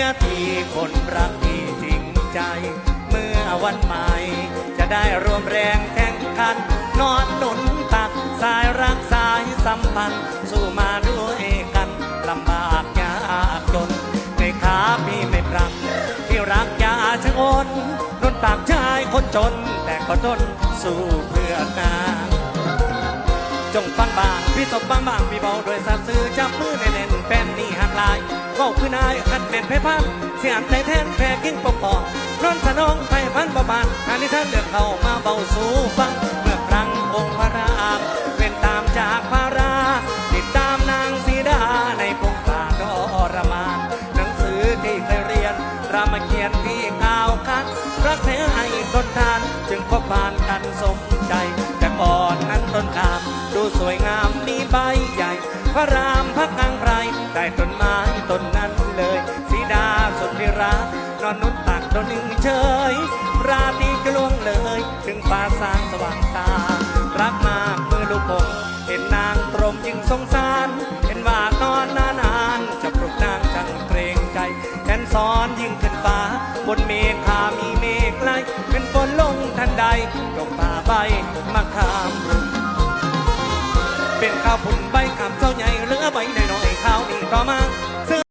ยทีคนรักที่จริงใจ เมื่อวันใหม่ จะได้รวมแรงแข่งขัน นอนหนุนตักสายรักสายสัมพันธ์สู้มาด้วยกันลำบากยากจนในขาพี่ไม่ปรับที่รักยาชะงนนุนตักชายคนจน แต่ก็ทนสู้เพื่อนางจงฟังบางพี่สบบางบางพี่เบาโดยสาซื้อจับมือแน่นๆแฟนนี่หักลาย เว้าคือนายขัดแน่นเพพันเสียงใจแทนแพ้กิ้งปอกปองร้อนสนองไทยพันประบานงานที่ท่านเลือกเข้ามาเบาสู่ฟัง เมื่อครั้งองค์พระรามเป็นตามจากพระราติดตามนางสีดาในพงป่าทรมานหนังสือที่เคยเรียน รามเกียรติ์ที่กล่าวคัดรักแท้ให้ทนทาน จึงพบผ่านกันสมใจ แต่ก่อนนั้นต้นขาม ดูสวยงามมีใบใหญ่ พระรามพักกลางพรได้ต้นไม้ต้นนั้นเลยสีดาสุดที่รักนอนนุนตักตัวหนึ่งเฉยราตรีกลวงเลย ถึงฟ้าสางสว่างตา รักมากมือลูกผมเห็นนางตรมยิงสงสาร เห็นว่านอนนานานจะปลุกนางจังเกรงใจแขนซ้อนยิ่งขึ้นฟ้า บนเมฆคามีเมฆไลเป็นฝนลงทันใดดอกป่าใบมะขามเป็นข้าวผุนใบขาวนี่ต่อมา